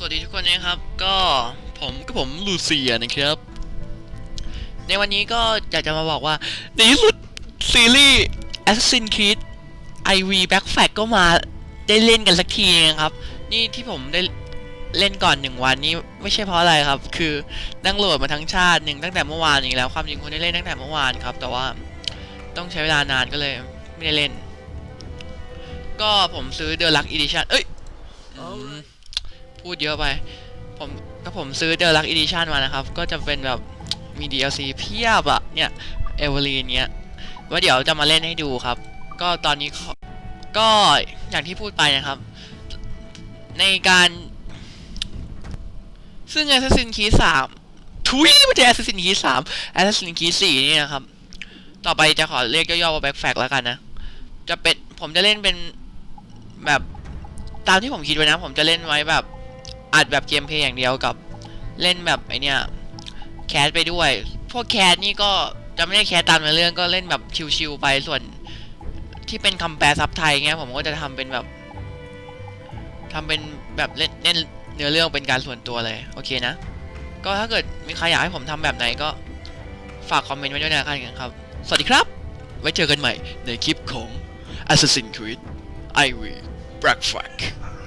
สวัสดีทุกคนนะครับ ก็ผมก็ผมลูเซียนะครับ ในวันนี้ก็อยากจะมาบอกว่าในที่สุดซีรีส์ Assassin's Creed IV Back Flag ก็มาได้เล่นกันสักทีนะครับ นี่ที่ผมได้เล่นก่อนหนึ่งวันนี้ไม่ใช่เพราะอะไรครับ คือนั่งโหลดมาทั้งชาติหนึ่งตั้งแต่เมื่อวานอีกแล้วความจริงควรได้เล่นตั้งแต่เมื่อวานครับ แต่ว่าต้องใช้เวลานานก็เลยไม่ได้เล่น ก็ผมซื้อ The Luck Edition เอ้ย พูดเยอะไป ผมก็ผมซื้อ The Luck Edition มานะครับ ก็จะเป็นแบบมี DLC เพียบอะเนี่ยเอเวอรีนเนี้ยว่าเดี๋ยวจะมาเล่นให้ดูครับ ก็ตอนนี้ก็อย่างที่พูดไปนะครับ ในการ ซึ่ง Assassin's Creed 3ทุยไม่ใช่ Assassin's Creed 3 Assassin's Creed 4นี่นะครับ ต่อไปจะขอเรียกย่อๆว่า Back Flag แล้วกันนะ จะเป็นผมจะเล่นเป็นแบบตามที่ผมคิดไว้นะ ผมจะเล่นไว้แบบ อัดแบบเกมเพลย์อย่างเดียวกับเล่นแบบไอเนี้ยแคสไปด้วย พวกแคสนี่ก็จะไม่ได้แคสตามเนื้อเรื่องก็เล่นแบบชิวๆไปส่วนที่เป็นคำแปลซับไทยเงี้ยผมก็จะทำเป็นแบบทำเป็นแบบเล่นเล่นเนื้อเรื่องเป็นการส่วนตัวเลยโอเคนะ ก็ถ้าเกิดมีใครอยากให้ผมทำแบบไหนก็ฝากคอมเมนต์ไว้ด้วยนะครับ สวัสดีครับ ไว้เจอกันใหม่ในคลิปของ Assassin's Creed IV Black Flag